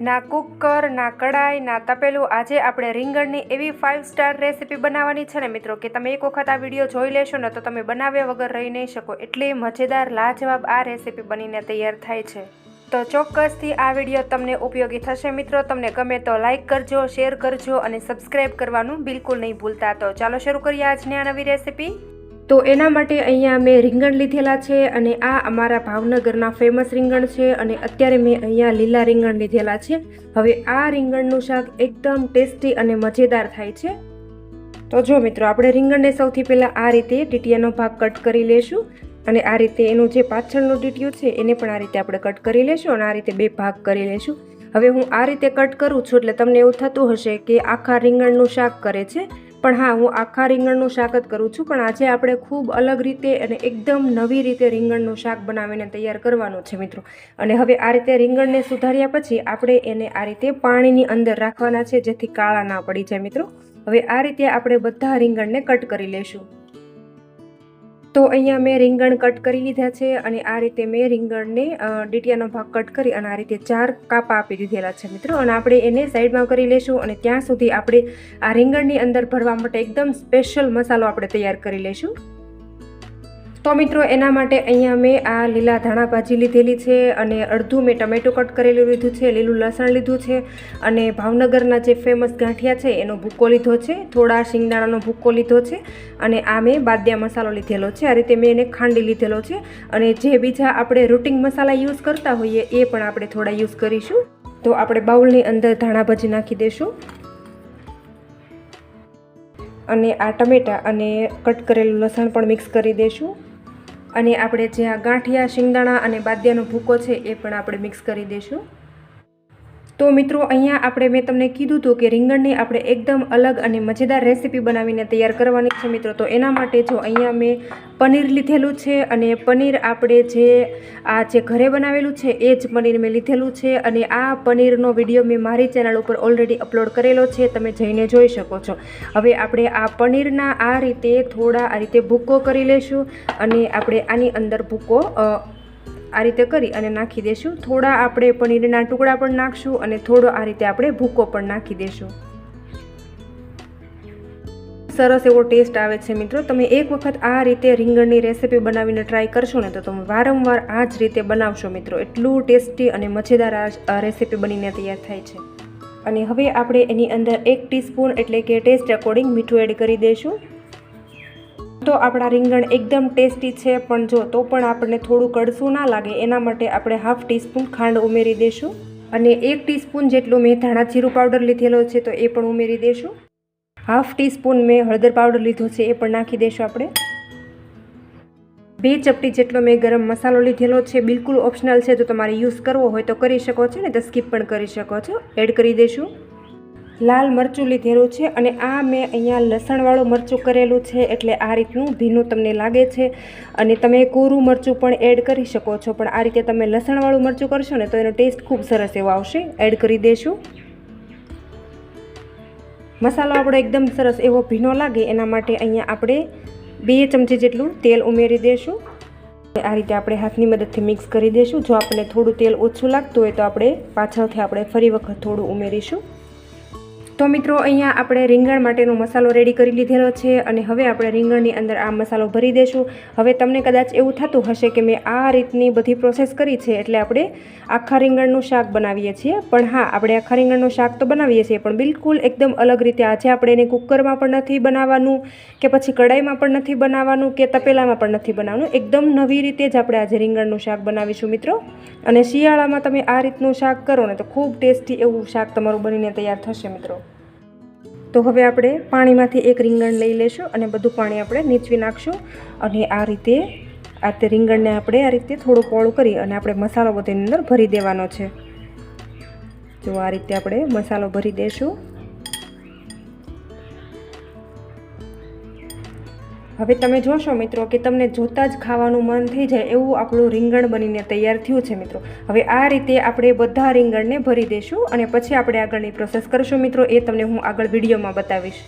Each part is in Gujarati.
ના કુકર, ના કડાઈ ના તપેલું. આજે આપણે રીંગણની એવી ફાઇવ સ્ટાર રેસીપી બનાવવાની છે ને મિત્રો કે તમે એક વખત આ વીડિયો જોઈ લેશો ને તો તમે બનાવ્યા વગર રહી નહીં શકો. એટલી મજેદાર, લાજવાબ આ રેસીપી બનીને તૈયાર થાય છે. તો ચોક્કસથી આ વીડિયો તમને ઉપયોગી થશે મિત્રો. તમને ગમે તો લાઇક કરજો શેર કરજો અને સબસ્ક્રાઈબ કરવાનું બિલકુલ નહીં ભૂલતા. તો ચાલો શરૂ કરીએ આજની આ નવી રેસીપી તો એના માટે અહીંયા મેં રીંગણ લીધેલા છે અને આ અમારા ભાવનગરના ફેમસ રીંગણ છે અને અત્યારે મેં અહીંયા લીલા રીંગણ લીધેલા છે. હવે આ રીંગણનું શાક એકદમ ટેસ્ટી અને મજેદાર થાય છે. તો જો મિત્રો, આપણે રીંગણને સૌથી પહેલાં આ રીતે ટીટીયાનો ભાગ કટ કરી લેશું અને આ રીતે એનું જે પાછળનું ટીટીયું છે એને પણ આ રીતે આપણે કટ કરી લેશું અને આ રીતે બે ભાગ કરી લેશું. હવે હું આ રીતે કટ કરું છું એટલે તમને એવું થતું હશે કે આખા રીંગણનું શાક કરે છે. પણ હા, હું આખા રીંગણનું શાક જ કરું છું, પણ આજે આપણે ખૂબ અલગ રીતે અને એકદમ નવી રીતે રીંગણનું શાક બનાવીને તૈયાર કરવાનું છે મિત્રો. અને હવે આ રીતે રીંગણને સુધાર્યા પછી આપણે એને આ રીતે પાણીની અંદર રાખવાના છે, જેથી કાળા ના પડી જાય મિત્રો. હવે આ રીતે આપણે બધા રીંગણને કટ કરી લેશું. તો અહીંયા મેં રીંગણ કટ કરી લીધા છે અને આ રીતે મેં રીંગણને ડીટિયાનો ભાગ કટ કરી અને આ રીતે ચાર કાપા આપી દીધેલા છે મિત્રો. અને આપણે એને સાઈડમાં કરી લેશું અને ત્યાં સુધી આપણે આ રીંગણની અંદર ભરવા માટે એકદમ સ્પેશિયલ મસાલો આપણે તૈયાર કરી લેશું. તો મિત્રો, એના માટે અહીંયા મેં આ લીલા ધાણા ભાજી લીધેલી છે અને અડધું મેં ટમેટું કટ કરેલું લીધું છે, લીલું લસણ લીધું છે અને ભાવનગરના જે ફેમસ ગાંઠિયા છે એનો ભૂકો લીધો છે, થોડા શિંગદાણાનો ભૂકો લીધો છે અને આ મેં બાદિયા મસાલો લીધેલો છે. આ રીતે મેં એને ખાંડી લીધેલો છે અને જે બીજા આપણે રૂટિંગ મસાલા યુઝ કરતા હોઈએ એ પણ આપણે થોડા યુઝ કરીશું. તો આપણે બાઉલની અંદર ધાણા ભાજી નાખી દઈશું અને આ ટમેટાં અને કટ કરેલું લસણ પણ મિક્સ કરી દઈશું અને આપણે જે આ ગાંઠિયા, શિંગદાણા અને બાદિયાનો ભૂકો છે એ પણ આપણે મિક્સ કરી દઈશું. તો મિત્રો અહીંયા આપણે મેં તમને કીધું હતું કે રીંગણની આપણે એકદમ અલગ અને મજેદાર રેસીપી બનાવીને તૈયાર કરવાની છે મિત્રો. તો એના માટે જો અહીંયા મેં પનીર લીધેલું છે અને પનીર આપણે જે આ જે ઘરે બનાવેલું છે એ જ પનીર મેં લીધેલું છે અને આ પનીરનો વીડિયો મેં મારી ચેનલ ઉપર ઓલરેડી અપલોડ કરેલો છે તમે જઈને જોઈ શકો છો. હવે આપણે આ પનીરના આ રીતે થોડા આ રીતે ભૂકો કરી લેશું અને આપણે આની અંદર ભૂકો અ, આ રીતે કરી અને નાખી દઈશું થોડા આપણે પનીરના ટુકડા પણ નાખશું અને થોડો આ રીતે આપણે ભૂકો પણ નાખી દઈશું સરસ એવો ટેસ્ટ આવે છે મિત્રો. તમે એક વખત આ રીતે રીંગણની રેસીપી બનાવીને ટ્રાય કરશો ને તો તમે વારંવાર આ જ રીતે બનાવશો મિત્રો. એટલું ટેસ્ટી અને મજેદાર આ રેસીપી બનીને તૈયાર થાય છે. અને હવે આપણે એની અંદર એક ટીસ્પૂન એટલે કે ટેસ્ટ અકોર્ડિંગ મીઠું એડ કરી દઈશું તો આપણા રીંગણ એકદમ ટેસ્ટી છે, પણ જો તો પણ આપણને થોડું કડસું ના લાગે. એના માટે આપણે હાફ ટીસ્પૂન ખાંડ ઉમેરી દઈશું અને એક ટીસ્પૂન જેટલું મેં ધાણા જીરું પાવડર લીધેલો છે તો એ પણ ઉમેરી દઈશું હાફ ટીસ્પૂન મેં હળદર પાવડર લીધો છે, એ પણ નાખી દઈશું આપણે. બે ચપટી જેટલો મેં ગરમ મસાલો લીધેલો છે, બિલકુલ ઓપ્શનલ છે, જો તમારે યુઝ કરવો હોય તો કરી શકો છો ને તો સ્કીપ પણ કરી શકો છો. એડ કરી દઈશું લાલ મરચું લીધેલું છે અને આ મેં અહીંયા લસણવાળું મરચું કરેલું છે એટલે આ રીતનું ભીનું તમને લાગે છે. અને તમે કોરું મરચું પણ એડ કરી શકો છો. પણ આ રીતે તમે લસણવાળું મરચું કરશો ને તો એનો ટેસ્ટ ખૂબ સરસ એવો આવશે. એડ કરી દેશું. મસાલો આપણો એકદમ સરસ એવો ભીનો લાગે એના માટે અહીંયા આપણે બે ચમચી જેટલું તેલ ઉમેરી દઈશું આ રીતે આપણે હાથની મદદથી મિક્સ કરી દઈશું જો આપણને થોડું તેલ ઓછું લાગતું હોય તો આપણે પાછળથી આપણે ફરી વખત થોડું ઉમેરીશું. તો મિત્રો, અહીંયા આપણે રીંગણ માટેનો મસાલો રેડી કરી લીધેલો છે અને હવે આપણે રીંગણની અંદર આ મસાલો ભરી દઈશું હવે તમને કદાચ એવું થતું હશે કે મેં આ રીતની બધી પ્રોસેસ કરી છે એટલે આપણે આખા રીંગણનું શાક બનાવીએ છીએ. પણ હા, આપણે આખા રીંગણનું શાક તો બનાવીએ છીએ, પણ બિલકુલ એકદમ અલગ રીતે આજે આપણે એને કુકરમાં પણ નથી બનાવવાનું, કે પછી કડાઈમાં પણ નથી બનાવવાનું, કે તપેલામાં પણ નથી બનાવવાનું. એકદમ નવી રીતે જ આપણે આજે રીંગણનું શાક બનાવીશું મિત્રો. અને શિયાળામાં તમે આ રીતનું શાક કરો ને તો ખૂબ ટેસ્ટી એવું શાક તમારું બનીને તૈયાર થશે મિત્રો. તો હવે આપણે પાણીમાંથી એક રીંગણ લઈ લેશું અને બધું પાણી આપણે નીચવી નાખશું અને આ રીતે આ તે રીંગણને આપણે આ રીતે થોડું પોળું કરી અને આપણે મસાલો બધો અંદર ભરી દેવાનો છે. જો આ રીતે આપણે મસાલો ભરી દઈશું હવે તમે જોશો મિત્રો કે તમને જોતાં જ ખાવાનું મન થઈ જાય એવું આપણું રીંગણ બનીને તૈયાર થયું છે મિત્રો. હવે આ રીતે આપણે બધા રીંગણને ભરી દઈશું અને પછી આપણે આગળની પ્રોસેસ કરશું મિત્રો. એ તમને હું આગળ વિડીયોમાં બતાવીશ.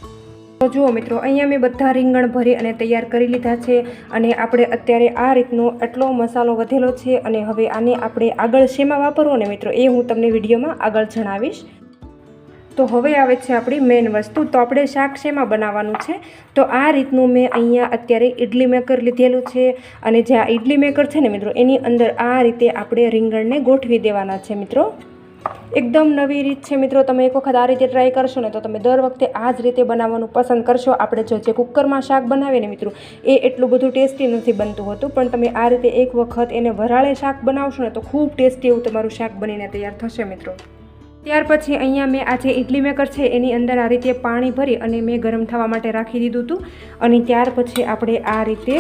તો જુઓ મિત્રો, અહીંયા મેં બધા રીંગણ ભરી અને તૈયાર કરી લીધા છે અને આપણે અત્યારે આ રીતનો એટલો મસાલો વધેલો છે અને હવે આને આપણે આગળ શેમાં વાપરવો ને મિત્રો, એ હું તમને વિડીયોમાં આગળ જણાવીશ. તો હવે આવે છે આપણી મેઇન વસ્તુ. તો આપણે શાક શેમાં બનાવવાનું છે? તો આ રીતનું મેં અહીંયા અત્યારે ઇડલી મેકર લીધેલું છે. અને જે આ ઇડલી મેકર છે ને મિત્રો, એની અંદર આ રીતે આપણે રીંગણને ગોઠવી દેવાના છે મિત્રો. એકદમ નવી રીત છે મિત્રો. તમે એક વખત આ રીતે ટ્રાય કરશો ને તો તમે દર વખતે આ જ રીતે બનાવવાનું પસંદ કરશો. આપણે જો જે કુકરમાં શાક બનાવીએ ને મિત્રો, એ એટલું બધું ટેસ્ટી નથી બનતું હોતું. પણ તમે આ રીતે એક વખત એને વરાળે શાક બનાવશો ને તો ખૂબ ટેસ્ટી એવું તમારું શાક બનીને તૈયાર થશે મિત્રો. ત્યાર પછી અહીંયા મેં આ જે ઇડલી મેકર છે, એની અંદર આ રીતે પાણી ભરી અને મેં ગરમ થવા માટે રાખી દીધું હતું અને ત્યાર પછી આપણે આ રીતે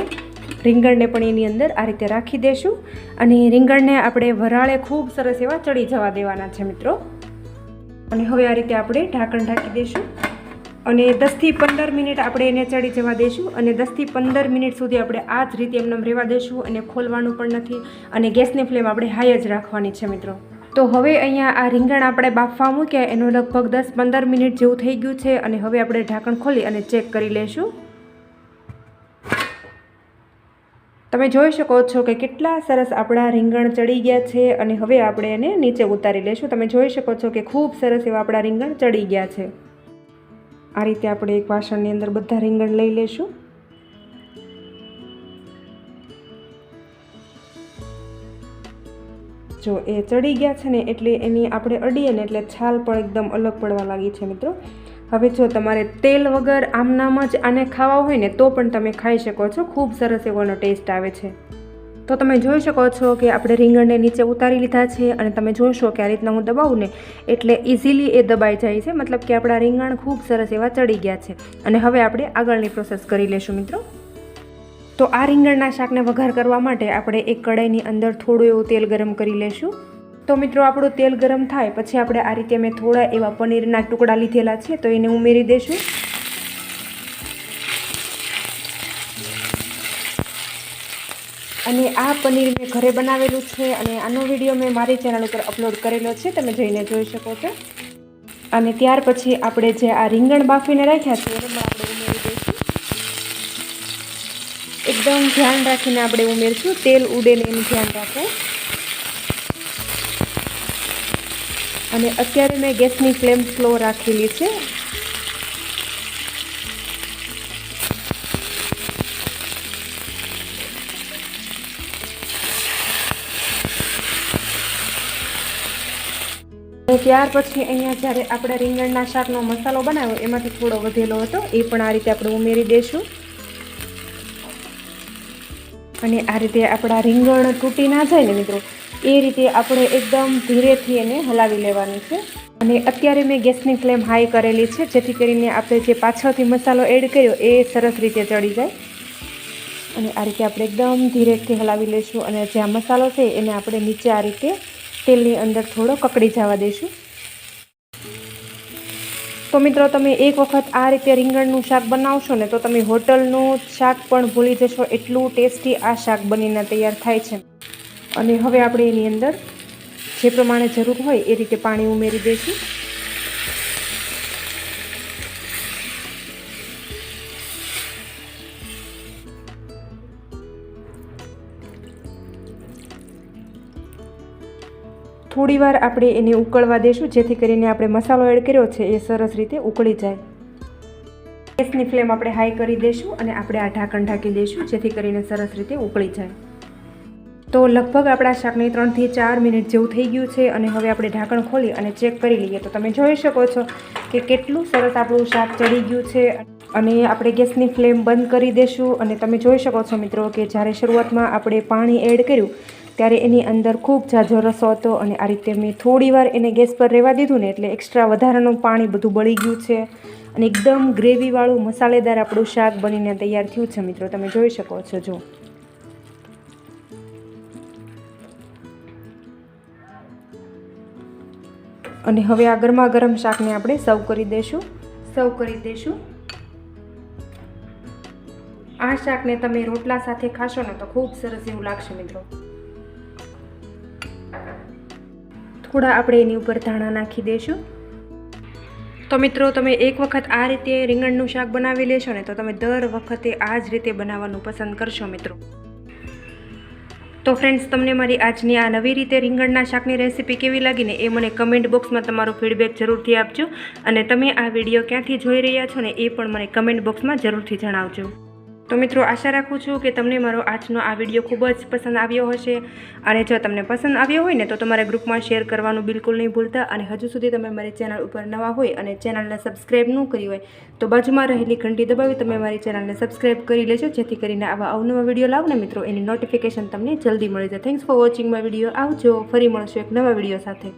રીંગણને પણ એની અંદર આ રીતે રાખી દઈશું અને રીંગણને આપણે વરાળે ખૂબ સરસ એવા ચડી જવા દેવાના છે મિત્રો. અને હવે આ રીતે આપણે ઢાંકણ ઢાંકી દઈશું અને દસથી પંદર મિનિટ આપણે એને ચડી જવા દઈશું અને દસથી પંદર મિનિટ સુધી આપણે આ જ રીતે એમને રહેવા દઈશું અને ખોલવાનું પણ નથી. અને ગેસની ફ્લેમ આપણે હાઈ જ રાખવાની છે મિત્રો. તો હવે અહીંયા આ રીંગણ આપણે બાફવા મૂક્યા, એનું લગભગ દસ પંદર મિનિટ જેવું થઈ ગયું છે અને હવે આપણે ઢાંકણ ખોલી અને ચેક કરી લઈશું તમે જોઈ શકો છો કે કેટલા સરસ આપણા રીંગણ ચડી ગયા છે અને હવે આપણે એને નીચે ઉતારી લઈશું તમે જોઈ શકો છો કે ખૂબ સરસ એવા આપણા રીંગણ ચડી ગયા છે. આ રીતે આપણે એક વાસણની અંદર બધા રીંગણ લઈ લઈશું જો એ ચડી ગયા છે ને એટલે એની આપણે અડીએ ને એટલે છાલ પણ એકદમ અલગ પડવા લાગી છે મિત્રો. હવે જો તમારે તેલ વગર આમનામ જ આને ખાવા હોય ને તો પણ તમે ખાઈ શકો છો. ખૂબ સરસ એવોનો ટેસ્ટ આવે છે. તો તમે જોઈ શકો છો કે આપણે રીંગણને નીચે ઉતારી લીધા છે અને તમે જોશો કે આ રીતના હું દબાવું ને એટલે ઇઝીલી એ દબાઈ જાય છે. મતલબ કે આપણા રીંગણ ખૂબ સરસ એવા ચડી ગયા છે. અને હવે આપણે આગળની પ્રોસેસ કરી લેશું મિત્રો. તો આ રીંગણના શાકને વઘાર કરવા માટે આપણે એક કડાઈની અંદર થોડું એવું તેલ ગરમ કરી લેશું. તો મિત્રો, આપણું તેલ ગરમ થાય પછી આપણે આ રીતે મેં થોડા એવા પનીરના ટુકડા લીધેલા છે, તો એને ઉમેરી દઈશું અને આ પનીર મેં ઘરે બનાવેલું છે અને આનો વીડિયો મેં મારી ચેનલ ઉપર અપલોડ કરેલો છે, તમે જઈને જોઈ શકો છો. અને ત્યાર પછી આપણે જે આ રીંગણ બાફીને રાખ્યા છે એકદમ ધ્યાન રાખીને આપણે ઉમેરશું. તેલ ઉડે ને એનું ધ્યાન રાખો. અને અત્યારે મેં ગેસની ફ્લેમ સ્લો રાખેલી છે. ત્યાર પછી અહીંયા જ્યારે આપણે રીંગણના શાકનો મસાલો બનાવ્યો, એમાંથી થોડો વધેલો હતો, એ પણ આ રીતે આપણે ઉમેરી દઈશું અને આ રીતે આપણા રીંગણ તૂટી ના જાય ને મિત્રો, એ રીતે આપણે એકદમ ધીરેથી એને હલાવી લેવાનું છે. અને અત્યારે મેં ગેસની ફ્લેમ હાઈ કરેલી છે, જેથી કરીને આપણે જે પાછળથી મસાલો એડ કર્યો એ સરસ રીતે ચડી જાય. અને આ રીતે આપણે એકદમ ધીરેથી હલાવી લઈશું અને જે આ મસાલો છે એને આપણે નીચે આ રીતે તેલની અંદર થોડો કકડી જવા દઈશું. તો મિત્રો તમે એક વખત આ રીતે રીંગણનું શાક બનાવશો ને તો તમે હોટલનું શાક પણ ભૂલી જશો. એટલું ટેસ્ટી આ શાક બનીને તૈયાર થાય છે. અને હવે આપણે એની અંદર જે પ્રમાણે જરૂર હોય એ રીતે પાણી ઉમેરી દઈશું. થોડી વાર આપણે એને ઉકળવા દઈશું જેથી કરીને આપણે મસાલો એડ કર્યો છે, એ સરસ રીતે ઉકળી જાય. ગેસની ફ્લેમ આપણે હાઈ કરી દઈશું અને આપણે આ ઢાંકણ ઢાંકી દઈશું જેથી કરીને સરસ રીતે ઉકળી જાય. તો લગભગ આપણા શાકને ત્રણથી ચાર મિનિટ જેવું થઈ ગયું છે અને હવે આપણે ઢાંકણ ખોલી અને ચેક કરી લઈએ. તો તમે જોઈ શકો છો કે કેટલું સરસ આપણું શાક ચડી ગયું છે અને આપણે ગેસની ફ્લેમ બંધ કરી દઈશું અને તમે જોઈ શકો છો મિત્રો કે જ્યારે શરૂઆતમાં આપણે પાણી એડ કર્યું ત્યારે એની અંદર ખૂબ ઝાઝો રસો હતો અને આ રીતે મેં થોડી વાર એને ગેસ પર રહેવા દીધું ને એટલે એક્સ્ટ્રા વધારાનું પાણી બધું બળી ગયું છે. અને એકદમ ગ્રેવીવાળું મસાલેદાર આપણું શાક બનીને તૈયાર થયું છે મિત્રો, તમે જોઈ શકો છો, જો. અને હવે આ ગરમા ગરમ શાકને આપણે સર્વ કરી દઈશું સર્વ કરી દઈશું આ શાકને તમે રોટલા સાથે ખાશો ને તો ખૂબ સરસ એવું લાગશે મિત્રો. થોડા આપણે એની ઉપર ધાણા નાખી દઈશું તો મિત્રો, તમે એક વખત આ રીતે રીંગણનું શાક બનાવી લેશો ને, તો તમે દર વખતે આ જ રીતે બનાવવાનું પસંદ કરશો મિત્રો. તો ફ્રેન્ડ્સ તમને મારી આજની આ નવી રીતે રીંગણના શાકની રેસીપી કેવી લાગીને એ મને કમેન્ટ બોક્સમાં તમારો ફીડબેક જરૂરથી આપજો. અને તમે આ વીડિયો ક્યાંથી જોઈ રહ્યા છો ને, એ પણ મને કમેન્ટ બોક્સમાં જરૂરથી જણાવજો. તો મિત્રો, આશા રાખું છું કે તમને મારો આજનો આ વીડિયો ખૂબ જ પસંદ આવ્યો હશે. અને જો તમને પસંદ આવ્યો હોય ને, તો તમારા ગ્રુપમાં શેર કરવાનું બિલકુલ નહીં ભૂલતા. અને હજુ સુધી તમે મારી ચેનલ ઉપર નવા હોય અને ચેનલને સબસ્ક્રાઈબ ન કરી હોય, તો બાજુમાં રહેલી ઘંટી દબાવી તમે મારી ચેનલને સબસ્ક્રાઈબ કરી લેજો. જેથી કરીને આવા અવનવા વીડિયો લાવો ને મિત્રો, એની નોટિફિકેશન તમને જલ્દી મળી જાય. Thanks for watching my video આવજો. ફરી મળશું એક નવા વીડિયો સાથે.